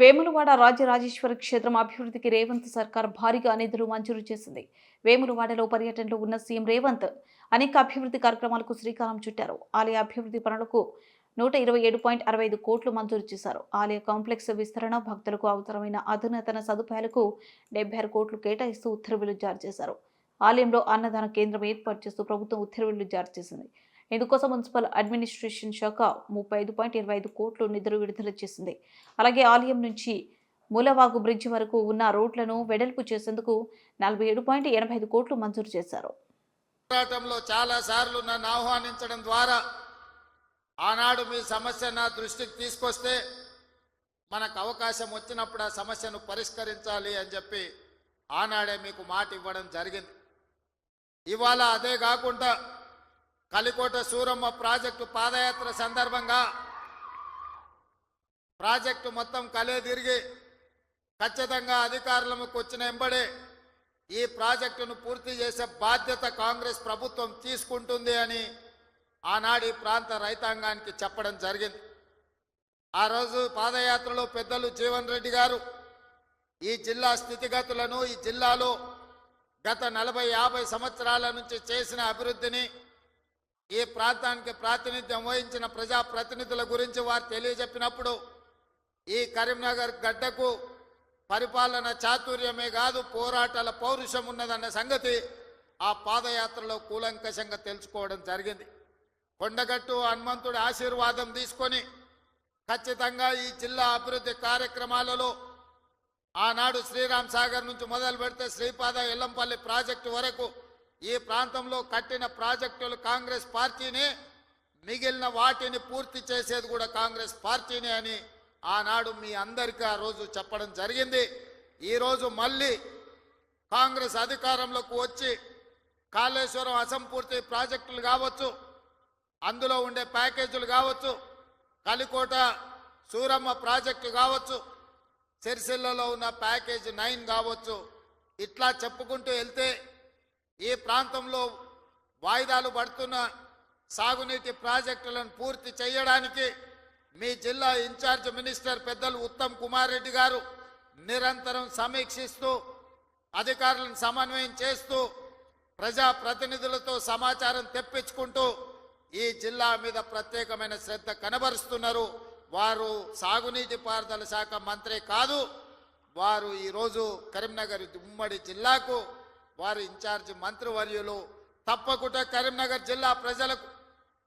వేములవాడ రాజరాజేశ్వర క్షేత్రం అభివృద్ధికి రేవంత్ సర్కార్ భారీగా నిధులు మంజూరు చేసింది. వేములవాడలో పర్యటనలో ఉన్న సీఎం రేవంత్ అనేక అభివృద్ధి కార్యక్రమాలకు శ్రీకారం చుట్టారు. ఆలయ అభివృద్ధి పనులకు నూట ఇరవై ఏడు పాయింట్ అరవై ఐదు కోట్లు మంజూరు చేశారు. ఆలయ కాంప్లెక్స్ విస్తరణ భక్తులకు అవసరమైన అధునాతన సదుపాయాలకు డెబ్బై ఆరు కోట్లు కేటాయిస్తూ ఉత్తర్వులు జారీ చేశారు. ఆలయంలో అన్నదాన కేంద్రం ఏర్పాటు చేస్తూ ప్రభుత్వం ఉత్తర్వులు జారీ చేసింది. ఇందుకోసం మున్సిపల్ అడ్మినిస్ట్రేషన్ శాఖ ముప్పై ఐదు పాయింట్ ఇరవై ఐదు కోట్లు నిధులు విడుదల చేసింది. అలాగే ఆలయం నుంచి మూలవాగు బ్రిడ్జ్ వరకు ఉన్న రోడ్లను వెడల్పు చేసేందుకు నలభై ఏడు పాయింట్ ఎనభై ఐదు కోట్లు మంజూరు చేశారు. పోరాటంలో చాలా సార్లు నన్ను ఆహ్వానించడం ద్వారా ఆనాడు మీ సమస్య నా దృష్టికి తీసుకొస్తే మనకు అవకాశం వచ్చినప్పుడు ఆ సమస్యను పరిష్కరించాలి అని చెప్పి ఆనాడే మీకు మాట ఇవ్వడం జరిగింది. ఇవాళ అదే కాకుండా కలికోట సూరమ్మ ప్రాజెక్టు పాదయాత్ర సందర్భంగా ప్రాజెక్టు మొత్తం కలే తిరిగి ఖచ్చితంగా అధికారులకు వచ్చిన ఎంబడే ఈ ప్రాజెక్టును పూర్తి చేసే బాధ్యత కాంగ్రెస్ ప్రభుత్వం తీసుకుంటుంది అని ఆనాడు ప్రాంత రైతాంగానికి చెప్పడం జరిగింది. ఆ రోజు పాదయాత్రలో పెద్దలు జీవన్ రెడ్డి గారు ఈ జిల్లా స్థితిగతులను ఈ జిల్లాలో గత నలభై యాభై సంవత్సరాల నుంచి చేసిన అభివృద్ధిని ఈ ప్రాంతానికి ప్రాతినిధ్యం వహించిన ప్రజాప్రతినిధుల గురించి వారు తెలియజెప్పినప్పుడు ఈ కరీంనగర్ గడ్డకు పరిపాలన చాతుర్యమే కాదు పోరాటాల పౌరుషం ఉన్నదన్న సంగతి ఆ పాదయాత్రలో కూలంకషంగా తెలుసుకోవడం జరిగింది. కొండగట్టు హనుమంతుడి ఆశీర్వాదం తీసుకొని ఖచ్చితంగా ఈ జిల్లా అభివృద్ధి కార్యక్రమాలలో ఆనాడు శ్రీరామ్ సాగర్ నుంచి మొదలు పెడితే శ్రీపాద ఎల్లంపల్లి ప్రాజెక్టు వరకు ఈ ప్రాంతంలో కట్టిన ప్రాజెక్టులు కాంగ్రెస్ పార్టీని మిగిలిన వాటిని పూర్తి చేసేది కూడా కాంగ్రెస్ పార్టీనే అని ఆనాడు మీ అందరికీ ఆ రోజు చెప్పడం జరిగింది. ఈరోజు మళ్ళీ కాంగ్రెస్ అధికారంలోకి వచ్చి కాళేశ్వరం అసంపూర్తి ప్రాజెక్టులు కావచ్చు అందులో ఉండే ప్యాకేజీలు కావచ్చు కలికోట సూరమ్మ ప్రాజెక్టు కావచ్చు సిరిసిల్లలో ఉన్న ప్యాకేజ్ నైన్ కావచ్చు ఇట్లా చెప్పుకుంటూ వెళ్తే ఈ ప్రాంతంలో వాయిదాలు పడుతున్న సాగునీటి ప్రాజెక్టులను పూర్తి చేయడానికి మీ జిల్లా ఇన్ఛార్జ్ మినిస్టర్ పెద్దలు ఉత్తమ్ కుమార్ రెడ్డి గారు నిరంతరం సమీక్షిస్తూ అధికారులను సమన్వయం చేస్తూ ప్రజా ప్రతినిధులతో సమాచారం తెప్పించుకుంటూ ఈ జిల్లా మీద ప్రత్యేకమైన శ్రద్ధ కనబరుస్తున్నారు. వారు సాగునీటి పారుదల శాఖ మంత్రి కాదు వారు ఈరోజు కరీంనగర్ ఉమ్మడి జిల్లాకు వారు ఇన్ఛార్జ్ మంత్రివర్యులు తప్పకుండా కరీంనగర్ జిల్లా ప్రజలకు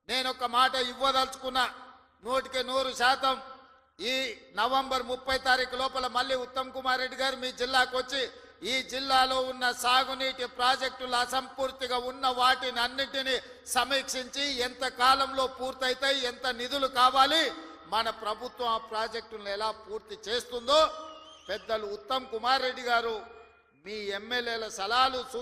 నేను ఒక మాట ఇవ్వదలుచుకున్నా. నూటికి నూరు శాతం ఈ నవంబర్ ముప్పై తారీఖు లోపల మళ్ళీ ఉత్తమ్ కుమార్ రెడ్డి గారు మీ జిల్లాకు వచ్చి ఈ జిల్లాలో ఉన్న సాగునీటి ప్రాజెక్టులు అసంపూర్తిగా ఉన్న వాటిని అన్నింటినీ సమీక్షించి ఎంత కాలంలో పూర్తయితాయి ఎంత నిధులు కావాలి మన ప్రభుత్వం ఆ ప్రాజెక్టులను ఎలా పూర్తి చేస్తుందో పెద్దలు ఉత్తమ్ కుమార్ రెడ్డి గారు మీ ఎమ్మెల్యేల సలహాలు